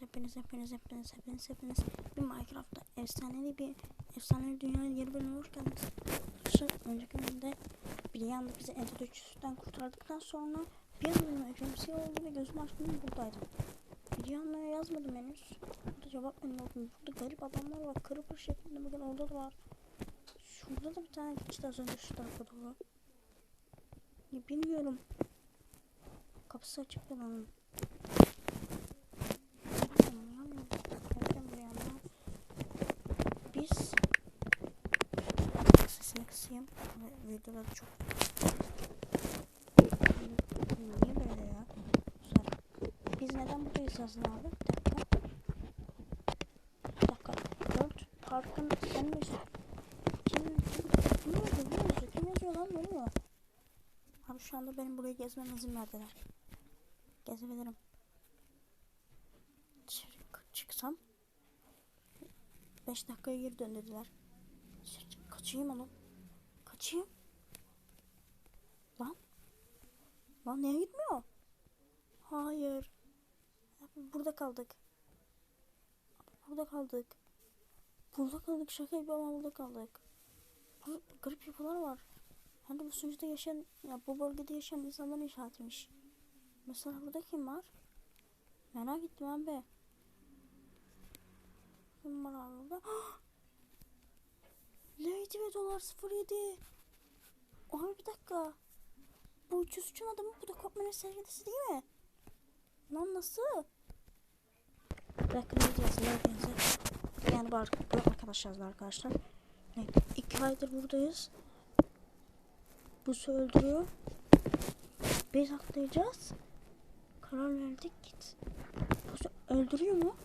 hepiniz hepiniz hepiniz hepiniz hepiniz bir Minecraft'ta efsanevi bir efsanevi dünyaya geri bölümü hoş geldiniz. Önceki bölümde bir anda bizi Enter 300'den kurtardıktan sonra bir bölüme eklemsi oldu ve gözüm açtığımda buradaydım. Bir anda yazmadım henüz. Burada cevap benim oldum. Burada garip adamlar var. Kırı kırı şeklinde bakın orada da var. Şurada da bir tane geçti az önce şu tarafa doğru. Ya bilmiyorum. Kapısı açık buranın. Biz da çok Niye böyle ya? Güzel. Biz neden buradayız yazın abi? Bir dakika. Bir dakika. Dört parkın sen mi? Kim, kim, yazıyor? Kim yazıyor? Lan? Oluyor? Abi şu anda benim burayı gezmeme izin verdiler. Gezebilirim. Çık, çıksam 5 dakikaya geri dön dediler. Kaçayım oğlum. Kaçayım. Lan. Lan niye gitmiyor? Hayır. Burada kaldık. Burada kaldık. Burada kaldık. Şaka gibi ama burada kaldık. Bu garip yapılar var. De bu sunucuda yaşayan, ya bu bölgede yaşayan insanların işaretiymiş. Mesela burada kim var? Merak ettim abi. Kim var burada? Lady ve dolar 07. Abi bir dakika. Bu 303'ün adamı bu da Kopman'ın sevgilisi değil mi? Lan nasıl? Diyeceğiz? Ne diyeceğiz? Yani. Bu arkadaşlar arkadaşlar. Evet, iki aydır buradayız. Bu öldürüyor. Biz atlayacağız. Karar verdik git. Bu öldürüyor mu?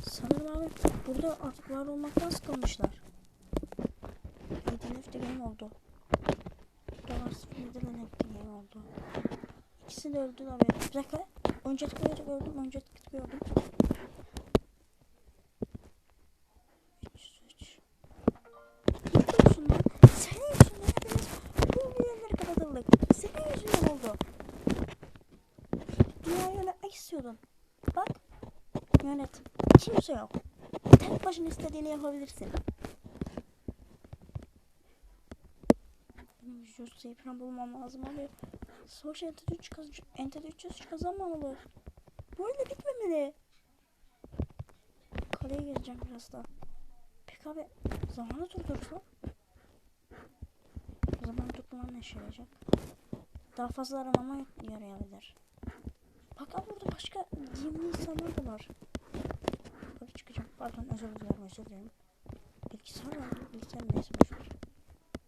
Sanırım abi burada artık var olmaktan sıkılmışlar. Yedi nefte game oldu. Nefte game oldu. İkisi de öldü abi. Bir dakika. Önce tıklayacak öldüm. Önce tıklayordum. 303. Yapıyorsun lan. Senin yüzünden hepimiz bu üyeleri kapatıldık. Senin yüzünden oldu. Dünyayı yönetmek istiyordun. Bak. Yönet. Kimse yok. Tek başına istediğini yapabilirsin. Josa'yı falan bulmam lazım abi. Savaş Enter 3 kaz Enter 300 kazanmamalı. Böyle bitmemeli. Kaleye gezeceğim biraz daha. Peki abi zamanı durdursa? Zaman durdurman ne işe yarayacak? Daha fazla aramama yarayabilir. Bak abi burada başka giyimli insanlar da var. Yukarı çıkacağım. Pardon özür dilerim özür dilerim. Bilgisayar var. Bilgisayar neyse boşver.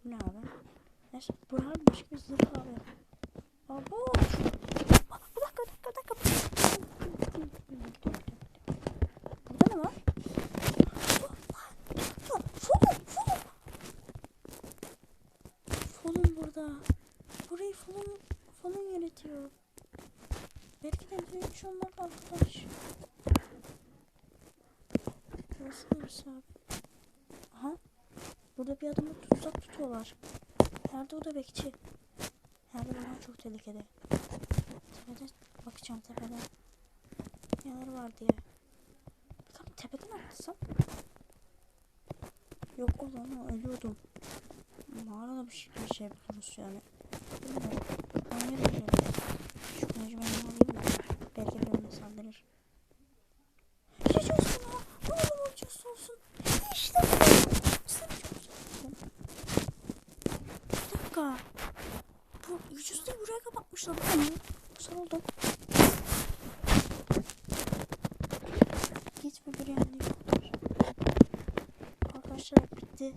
Bu ne abi? Neyse bu abi başka bir zırh abi. Abo. Bir dakika bir dakika bir dakika. Ne var? Fulun. Fulun burada. Burayı fulun fulun yönetiyor. Belki de büyük onlar arkadaş. Burası neresi abi? Aha. Burada bir adamı tutsak tutuyorlar. Nerede o da bekçi? Nerede bunlar çok tehlikeli. Tepede bakacağım tepede. Neler var diye. Bakalım tepeden atlasam. Yok o zaman ölüyordum. Mağarada bir şey, bir şey buluruz yani. Bilmiyorum. Ben nereye gidiyorum? Şu kılıcı ben alayım da. Belki benimle saldırır. Yüce olsun ha. Ne olur yüce olsun. İşte bu. Sen yüce olsun. Bir dakika. Bu yücüsü de buraya kapatmışlar. Bu ne? Sarıldım. Hiçbir bir yerinde yoktur. Arkadaşlar bitti.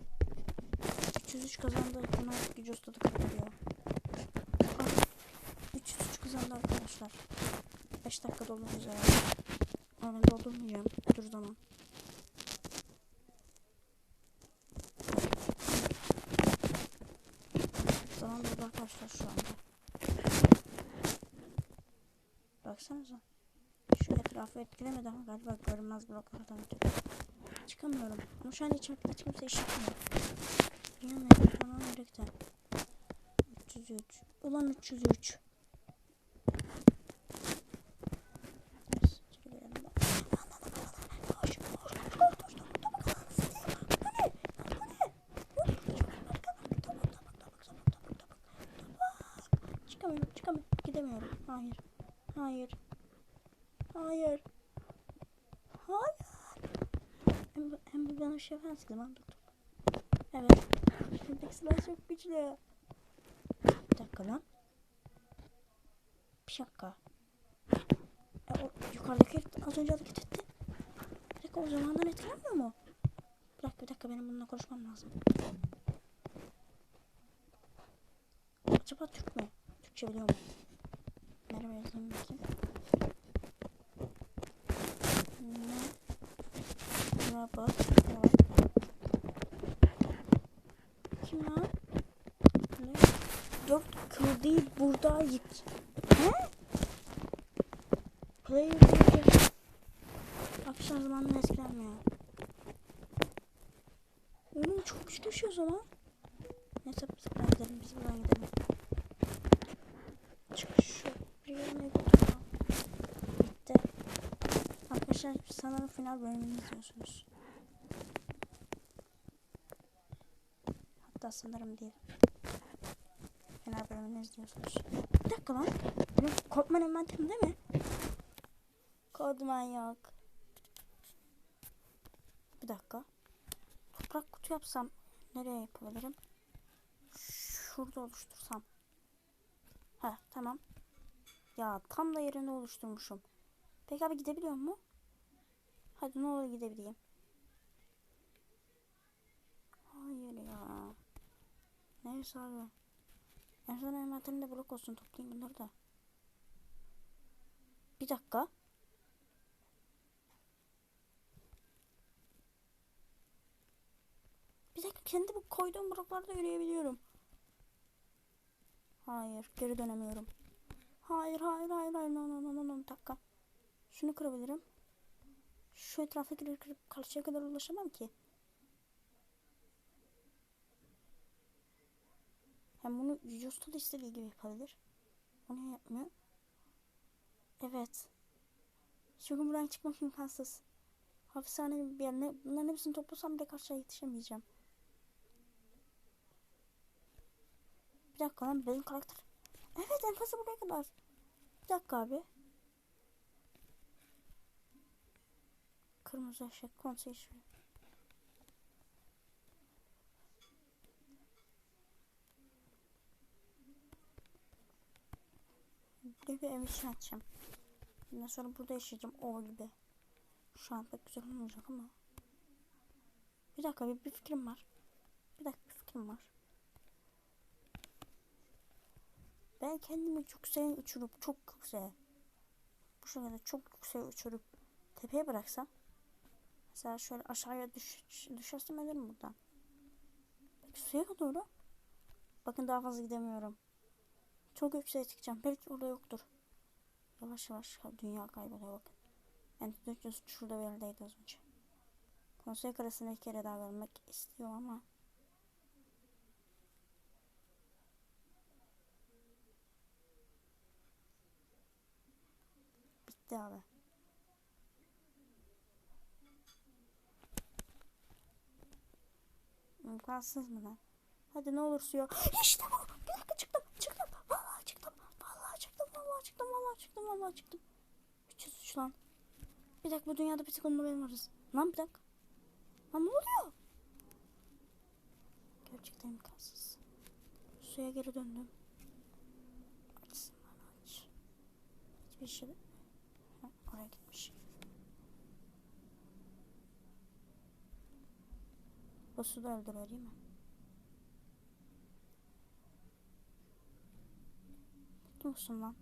303 kazandı. Buna gücü ustadı kurtarıyor. Ah, 303 kazandı arkadaşlar. 5 dakika dolmak üzere. Ama ben doldurmayacağım. Dur zaman. Zaman doldu arkadaşlar şu anda. Baksanıza. Şu etrafı etkilemedi ama galiba görünmez bloklardan ötürü. Çıkamıyorum. Ama şu an içeride hiç kimse iş yapmıyor. Yani falan yürekten. 303. Ulan 303. çıkamıyorum çıkamıyorum. Gidemiyorum. Hayır. Hayır. Hayır. Hayır. Hem, hem bu bana şey falan sıkıldı. Ben tuttum. Evet. Şimdiki silah çok güçlü. Bir dakika lan. Bir dakika. E, o yukarıdaki az önce hareket etti. Bir dakika o zamandan etkilenmiyor mu? Bir dakika bir dakika benim bununla konuşmam lazım. Acaba Türk mü? Türkçe biliyor mu? Merhaba yazayım bakayım. Merhaba. Kim lan? Ne? Dört kılıyı burada yık. He? Player. Akşam zamanında. Oğlum çok güçlü bir şey o zaman. Neyse biz buradan gidelim. Biz buradan gidelim. Çık şu. Bir yerine götür. Bitti. Arkadaşlar sanırım final bölümünü izliyorsunuz. Hatta sanırım değil. Final bölümünü izliyorsunuz. Bir dakika lan. Benim Kodman envanterim değil mi? Kodman yok. Bir dakika. Toprak kutu yapsam nereye yapabilirim? Şurada oluştursam. Ha tamam. Ya tam da yerinde oluşturmuşum. Peki abi gidebiliyor mu? Hadi ne olur gidebileyim. Hayır ya. Neyse abi. En son envanterimde blok olsun toplayayım bunları da. Bir dakika. Bir dakika kendi bu koyduğum bloklarda yürüyebiliyorum. Hayır geri dönemiyorum. Hayır hayır hayır hayır no no no no no dakika. Şunu kırabilirim. Şu etrafa girer kırıp karşıya kadar ulaşamam ki. Hem bunu Justo da istediği gibi yapabilir. O niye yapmıyor? Evet. Çünkü buradan çıkmak imkansız. Hapishane bir yer. Ne, bunların hepsini toplasam bile karşıya yetişemeyeceğim. Bir dakika lan benim karakter. Evet en fazla buraya kadar. Bir dakika abi. Kırmızı eşek konsey şu. Buraya bir ev için açacağım. Bundan sonra burada yaşayacağım o gibi. Şu an pek güzel olmayacak ama. Bir dakika bir, bir fikrim var. Bir dakika bir fikrim var. Ben kendimi yükseğe uçurup çok yükseğe bu şekilde çok yükseğe uçurup tepeye bıraksam mesela şöyle aşağıya düş, düşersem ederim buradan. Peki suya doğru. Bakın daha fazla gidemiyorum. Çok yükseğe çıkacağım. Belki orada yoktur. Yavaş yavaş dünya kayboluyor bakın. Yani şurada bir yerdeydi az önce. Konsey karasını iki kere daha görmek istiyor ama bitti abi. İmkansız mı lan? Hadi ne olur suya. İşte bu. Bir dakika çıktım. Çıktım. Vallahi çıktım. Vallahi çıktım. Vallahi çıktım. Vallahi çıktım. Vallahi çıktım. 303 lan. Bir dakika bu dünyada bir tek onunla benim varız. Lan bir dakika. Lan ne oluyor? Gerçekten imkansız. Suya geri döndüm. Açsın bana aç. Hiçbir şey Ha, oraya gitmiş. O da öldürüyor mi? Musun lan?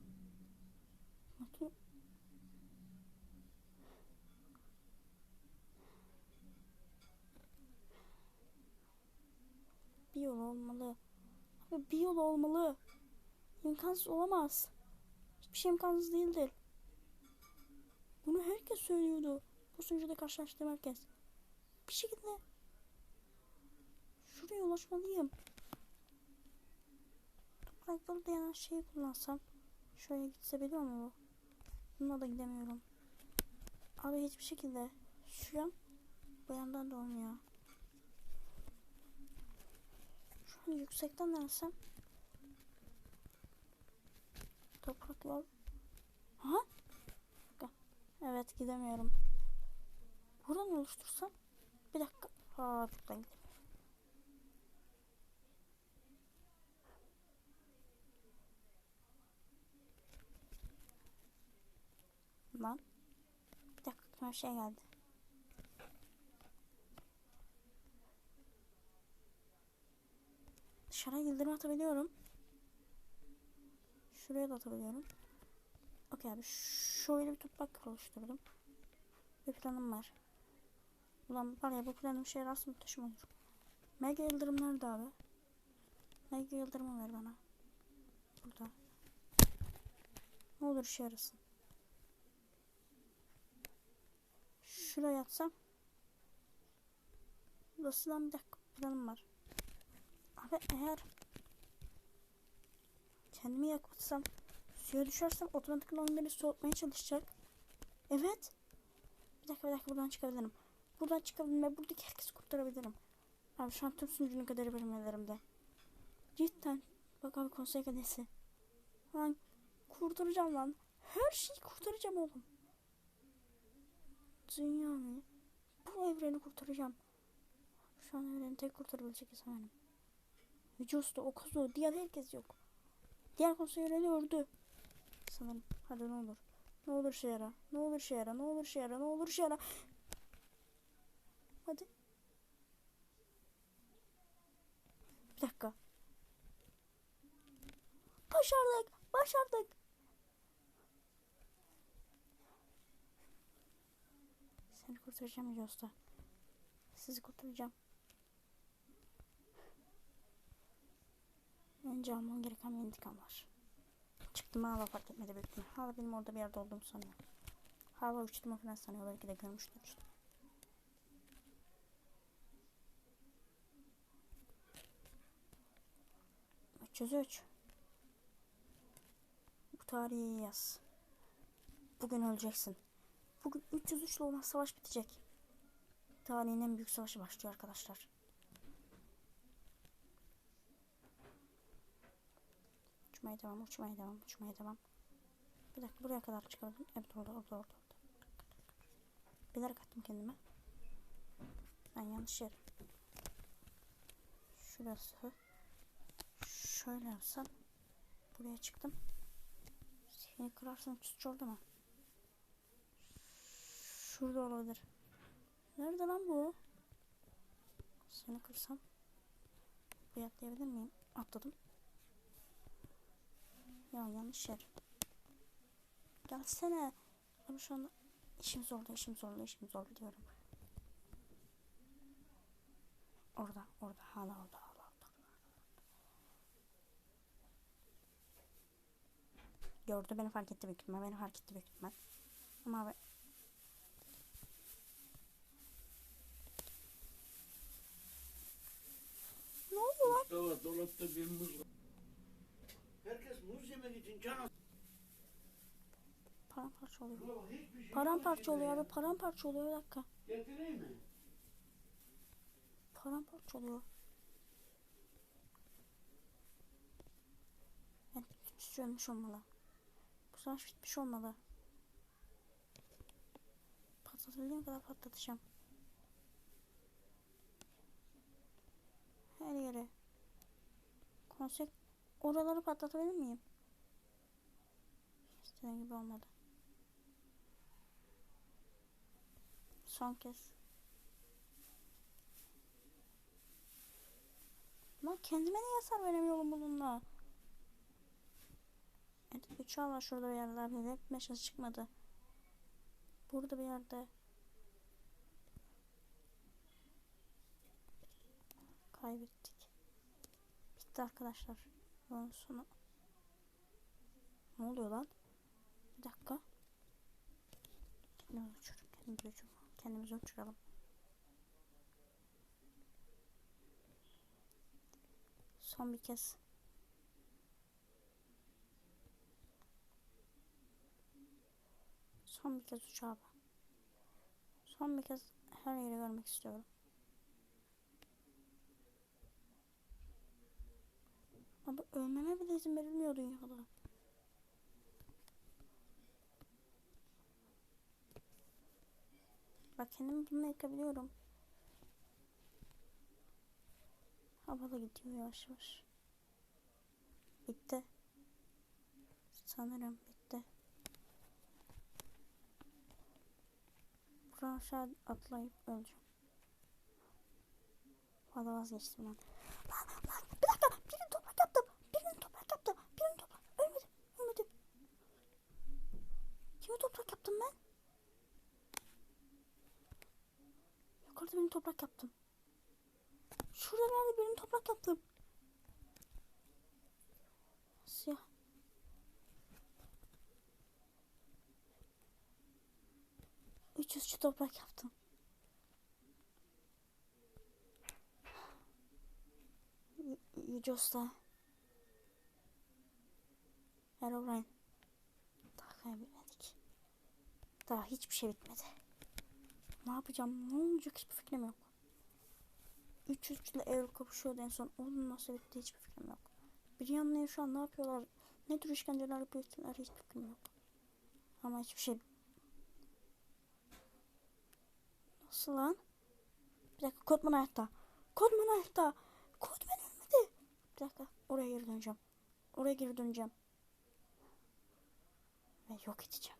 Bir yol olmalı. Abi bir yol olmalı. İmkansız olamaz. Hiçbir şey imkansız değildir. Bunu herkes söylüyordu. Bu sunucuda karşılaştığım herkes. Bir şekilde şuraya ulaşmalıyım. Toprakları dayanan şeyi kullansam şöyle gitse biliyor mu bu? Bununla da gidemiyorum. Abi hiçbir şekilde şu an bu yandan da olmuyor. Şu an yüksekten denesem Toprak yol. Ha? Evet gidemiyorum. Buradan oluştursam. Bir dakika. Aa buradan gidemiyorum. Lan. Bir dakika bir şey geldi. Dışarıya yıldırım atabiliyorum. Şuraya da atabiliyorum. Okey abi. Şöyle bir toprak oluşturdum. Bir planım var. Ulan var ya bu planım şey rast muhteşem olur. Mega yıldırım nerede abi? Mega yıldırımı ver bana. Burada. Ne olur işe yarasın. Şuraya atsam. Burasından bir dakika planım var. Abi eğer kendimi yakmatsam suya düşersem otomatikman oyun beni soğutmaya çalışacak. Evet. Bir dakika bir dakika buradan çıkabilirim. Buradan çıkabilirim ve buradaki herkesi kurtarabilirim. Abi şu an tüm sunucunun kaderi benim ellerimde. Cidden. Bak abi konsey kadesi. Lan kurtaracağım lan. Her şeyi kurtaracağım oğlum. Dünyayı. Bu evreni kurtaracağım. Şu an evreni tek kurtarabilecek insan benim. Vücustu, Okuzu, diğer herkes yok. Diğer konsey evreni öldü. Sanırım. Hadi ne olur. Ne olur şey yara. Ne olur şey yara. Ne olur şey yara. Ne olur şey yara. Hadi. Bir dakika. Başardık. Başardık. Seni kurtaracağım Yosta. Sizi kurtaracağım. Önce almam gereken bir intikam var. Çıktım hala fark etmedi büyük ihtimal. Hala benim orada bir yerde olduğumu sanıyor. Hala uçtuğumu falan sanıyor. Belki de görmüştür işte. Yüz üç. Bu tarihi yaz. Bugün öleceksin. Bugün 303 ile olan savaş bitecek. Tarihin en büyük savaşı başlıyor arkadaşlar. Uçmaya devam, uçmaya devam, uçmaya devam. Bir dakika buraya kadar çıkardım. Evet orada, orada, orada. orada. Bilerek attım kendime. Ben yanlış yer. Şurası. Şöyle yapsam. Buraya çıktım. Seni kırarsam üç oldu mu? Şurada olabilir. Nerede lan bu? Seni kırsam. Buraya atlayabilir miyim? Atladım. Ya yanlış yer. Gelsene. Ama şu anda işim zorlu, işim zorlu, işim zorlu diyorum. Orada, orada, hala orada, hala orada. Gördü, beni fark etti büyük ihtimal, beni fark etti büyük ihtimal. Ama abi Ne oldu lan? Mustafa dolapta bir muz var. Herkes muz yemek için can Paramparça oluyor. Şey Paramparça oluyor abi, paramparça oluyor bir dakika. Getireyim mi? Paramparça oluyor. Evet, bitmiş ölmüş olmalı. Bu savaş bitmiş olmalı. Patlatabildiğim kadar patlatacağım. Her yere. Konsey oraları patlatabilir miyim? İstediğim gibi olmadı. Son kez. Lan kendime niye hasar veremiyorum bununla? Evet, uçağı var şurada bir yerlerde. Hep meşası çıkmadı. Burada bir yerde. Kaybettik. Bitti arkadaşlar. Bunun sonu. Ne oluyor lan? Bir dakika. Kendimizi uçuralım. Kendimizi uçuralım. Kendimizi uçuralım. Son bir kez. Son bir kez uçağa. Son bir kez her yeri görmek istiyorum. Abi ölmeme bile izin verilmiyor dünyada. Bak kendimi bununla yakabiliyorum. Hava da gidiyor yavaş yavaş. Bitti. Sanırım bitti. Buradan aşağı atlayıp öleceğim. Valla vazgeçtim ben. Toprak yaptım. Şurada nerede birini toprak yaptım. Siyah. Üç yüzçü toprak yaptım. Yüce Usta. Herobrine. Daha kaybetmedik. Daha hiçbir şey bitmedi. Ne yapacağım? Ne olacak hiçbir fikrim yok. 300 ile Erol kapışıyordu en son. Onun nasıl bitti hiçbir fikrim yok. Bir yanlıyor şu an ne yapıyorlar? Ne tür işkenceler yapıyorlar hiçbir fikrim yok. Ama hiçbir şey... Nasıl lan? Bir dakika Kodman ayakta. Kodman ayakta. Kodman ölmedi. Bir dakika oraya geri döneceğim. Oraya geri döneceğim. Ve yok edeceğim.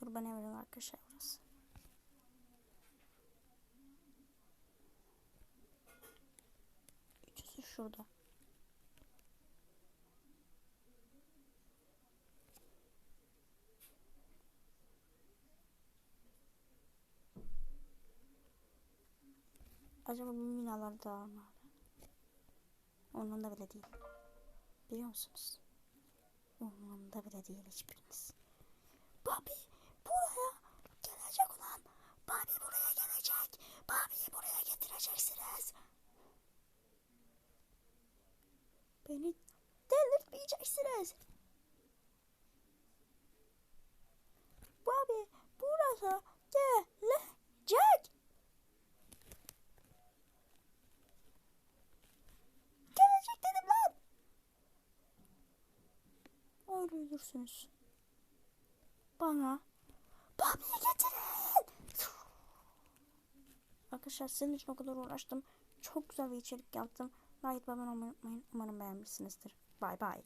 Kurban evren arkadaşlar burası. Üçüsü şurada. Acaba bu binalar da mı? Umurumda bile değil. Biliyor musunuz? Umurumda bile değil hiçbiriniz. Bobby buraya gelecek ulan. Bobby buraya gelecek. Bobby'yi buraya getireceksiniz. Beni delirtmeyeceksiniz. Bobby buraya gelecek. Gelecek dedim lan. Öyle ölürsünüz. Bana Arkadaşlar senin için o kadar uğraştım. Çok güzel bir içerik yaptım. Like abone unutmayın. Umarım beğenmişsinizdir. Bay bay.